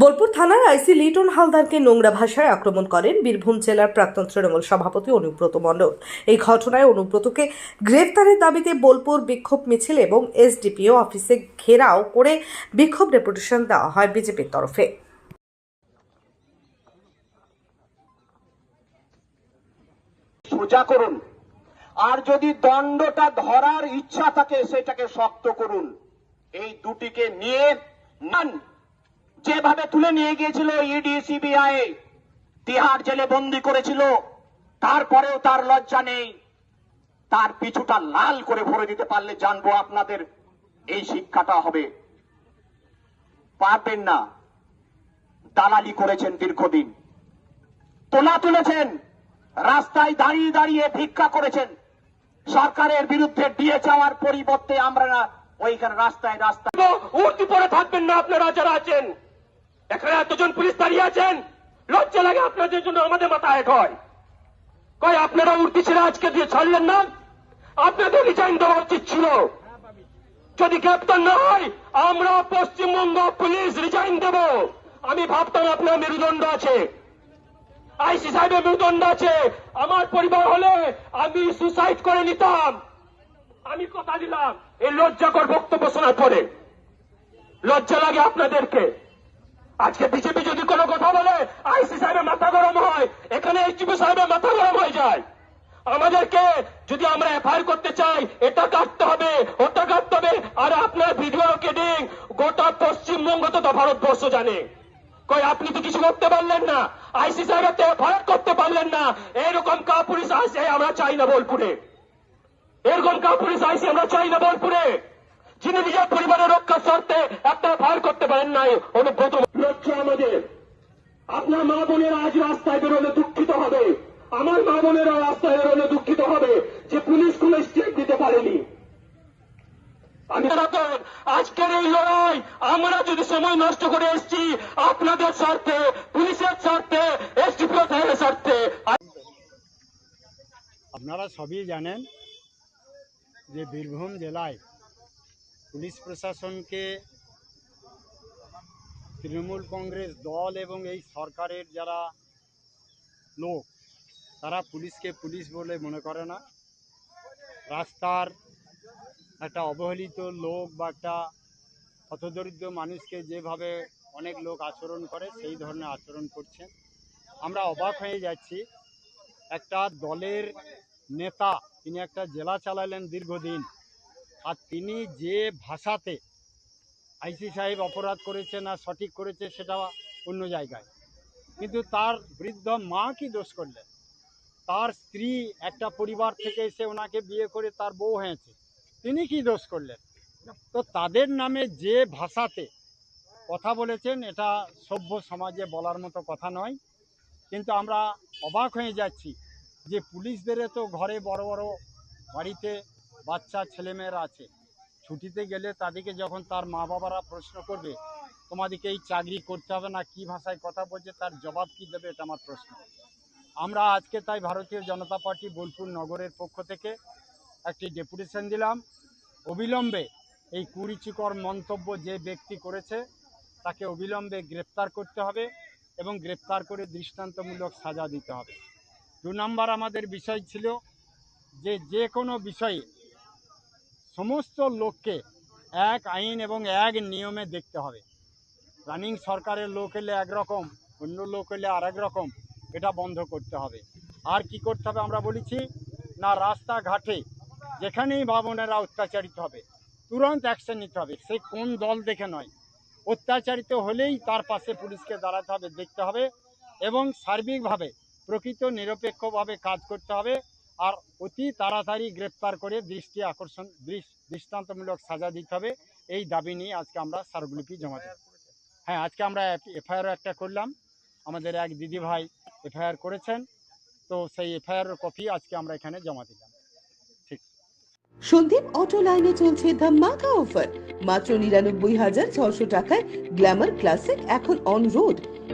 বোলপুর থানার আইসি লিটন হালদারকে নোংরা ভাষায় আক্রমণ করেন বীরভূম জেলার প্রাক্তন তৃণমূল সভাপতি অনুব্রত মণ্ডল। এই ঘটনায় অনুব্রতকে গ্রেফতারের দাবিতে বোলপুর বিক্ষোভ মিছিল এবং এসডিপিও অফিসে ঘেরাও করে বিক্ষোভ ডেপুটেশন দেওয়া হয় বিজেপির তরফে। করুন। আর যদি দণ্ডটা ধরার ইচ্ছা থাকে সেটাকে শক্ত করুন। এই দুটিকে নিয়ে যেভাবে তুলে নিয়ে গিয়েছিল ইডি সিবিআই তিহার জেলে বন্দি করেছিল, তারপরেও তার লজ্জা নেই। তার পিছুটা লাল করে ভরে দিতে পারলে জানব আপনাদের এই শিক্ষাটা হবে। পারবেন না। দালালি করেছেন দীর্ঘদিন। তোলা তুলেছেন, রাস্তায় দাঁড়িয়ে দাঁড়িয়ে ভিক্ষা করেছেন। সরকারের বিরুদ্ধে দিয়ে যাওয়ার পরিবর্তে আমরা না ওইখানে রাস্তায় রাস্তায় উর্দি পরে থাকবেন না আপনারা, যারা আছেন। এখানে এতজন পুলিশ দাঁড়িয়ে আছেন। লজ্জা লাগে আপনাদের জন্য আমাদের মাথা হেট হয়। কয়, আপনারা উর্দি ছেড়ে আজকে দিয়ে ছাড়লেন না? আপনাদের রিজাইন দেওয়া উচিত ছিল। যদি গ্রেপ্তার না হয়, আমরা পশ্চিমবঙ্গ পুলিশ রিজাইন দেব। আমি ভাবতাম আপনার মেরুদণ্ড আছে। আইসি সাহেবের মেরুদণ্ড আছে। আমার পরিবার হলে আমি সুসাইড করে নিতাম। আমি কথা দিলাম। এই লজ্জাকর বক্তব্য শোনার পরে। লজ্জা লাগে আপনাদেরকে। আজকে বিজেপি যদি কোনো কথা বলে, আইসি সাহেবের মাথা গরম হয়, এখানে এইচপি সাহেবের মাথা গরম হয়ে যায়। আমাদেরকে যদি আমরা এফআইআর করতে চাই, এটা কাটতে হবে, ওটা কাটতে হবে। আর আপনার ভিডিও কেডিং গোটা পশ্চিমবঙ্গ তো ভারতবর্ষ জানে। কই, আপনি তো কিছু করতে পারলেন না। আইসি সাহেবের এফআইআর করতে পারলেন না। এরকম কা পুলিশ আসে আমরা চাই না বোলপুরে। এরকম কা পুলিশ আইসি আমরা চাই না বোলপুরে। যিনি নিজের পরিবারের রক্ষার স্বার্থে একটা ফায়ার করতে পারেন নাই, অনুব্রত লক্ষ্য আমাদের। আপনার মা বোনেরা আজ রাস্তায় বেরোলে দুঃখিত হবে। আমার মা বোনেরা রাস্তায় বেরোলে দুঃখিত হবে যে পুলিশ কোনো স্টেপ দিতে পারেনি। আমি আজকের এই লড়াই, আমরা যদি সময় নষ্ট করে এসেছি, আপনাদের স্বার্থে, পুলিশের স্বার্থে এসডিপিও সাহেবের স্বার্থে। আপনারা সবই জানেন যে বীরভূম জেলায় পুলিশ প্রশাসনকে তৃণমূল কংগ্রেস দল এবং এই সরকারের যারা লোক, তারা পুলিশকে পুলিশ বলে মনে করে না। রাস্তার একটা অবহেলিত লোক বা একটা হতদরিদ্র মানুষকে যেভাবে অনেক লোক আচরণ করে, সেই ধরনের আচরণ করছেন। আমরা অবাক হয়ে যাচ্ছি। একটা দলের নেতা, তিনি একটা জেলা চালালেন দীর্ঘদিন। আর তিনি যে ভাষাতে আইসি সাহেব অপরাধ করেছে না সঠিক করেছে সেটা অন্য জায়গায়। কিন্তু তার বৃদ্ধ মা কি দোষ করলেন? তার স্ত্রী একটা পরিবার থেকে এসে ওনাকে বিয়ে করে তার বউ হয়েছে, তিনি কি দোষ করলেন? তো তাদের নামে যে ভাষাতে কথা বলেছেন, এটা সভ্য সমাজে বলার মতো কথা নয়। কিন্তু আমরা অবাক হয়ে যাচ্ছি যে পুলিশদের তো ঘরে বড় বড় বাড়িতে বাচ্চা, ছেলেমেয়েরা আছে। ছুটিতে গেলে তাদেরকে যখন তার মা বাবারা প্রশ্ন করবে, তোমাদেরকে এই চাকরি করতে হবে না, কি ভাষায় কথা বলছে, তার জবাব কি দেবে? এটা আমার প্রশ্ন। আমরা আজকে তাই ভারতীয় জনতা পার্টি বোলপুর নগরের পক্ষ থেকে একটি ডেপুটেশন দিলাম। অবিলম্বে এই কুরুচিকর মন্তব্য যে ব্যক্তি করেছে, তাকে অবিলম্বে গ্রেপ্তার করতে হবে এবং গ্রেপ্তার করে দৃষ্টান্তমূলক সাজা দিতে হবে। দু নম্বর আমাদের বিষয় ছিল যে যে কোনো বিষয়ে সমস্ত লোককে এক আইন এবং এক নিয়মে দেখতে হবে। রানিং সরকারের লোক এলে একরকম, অন্য লোক এলে আর রকম এটা বন্ধ করতে হবে। আর কি করতে হবে আমরা বলেছি, না রাস্তাঘাটে যেখানেই ভাবনেরা অত্যাচারিত হবে, তুরন্ত অ্যাকশন নিতে হবে। সে কোন দল দেখে নয়। অত্যাচারিত হলেই তার পাশে পুলিশকে দাঁড়াতে হবে, দেখতে হবে এবং সার্বিকভাবে প্রকৃত নিরপেক্ষভাবে কাজ করতে হবে। আর অতি তাড়াতাড়ি গ্রেপ্তার করে দৃষ্টি আকর্ষণ দৃষ্টান্তমূলক সাজা দিতে হবে। এই দাবি নিয়ে আজকে আমরা স্মারকলিপি জমা দিই। হ্যাঁ আজকে আমরা এফআইআর একটা করলাম। আমাদের এক দিদি ভাই এফআইআর করেছেন। তো সেই এফআইআর কপি আজকে আমরা এখানে জমা দিলাম। সন্দীপ অটো লাইনে চলছে ধামাকা অফার। মাত্র নিরানব্বই হাজার ছশো টাকায় গ্ল্যামার ক্লাসিক এখন অন রোড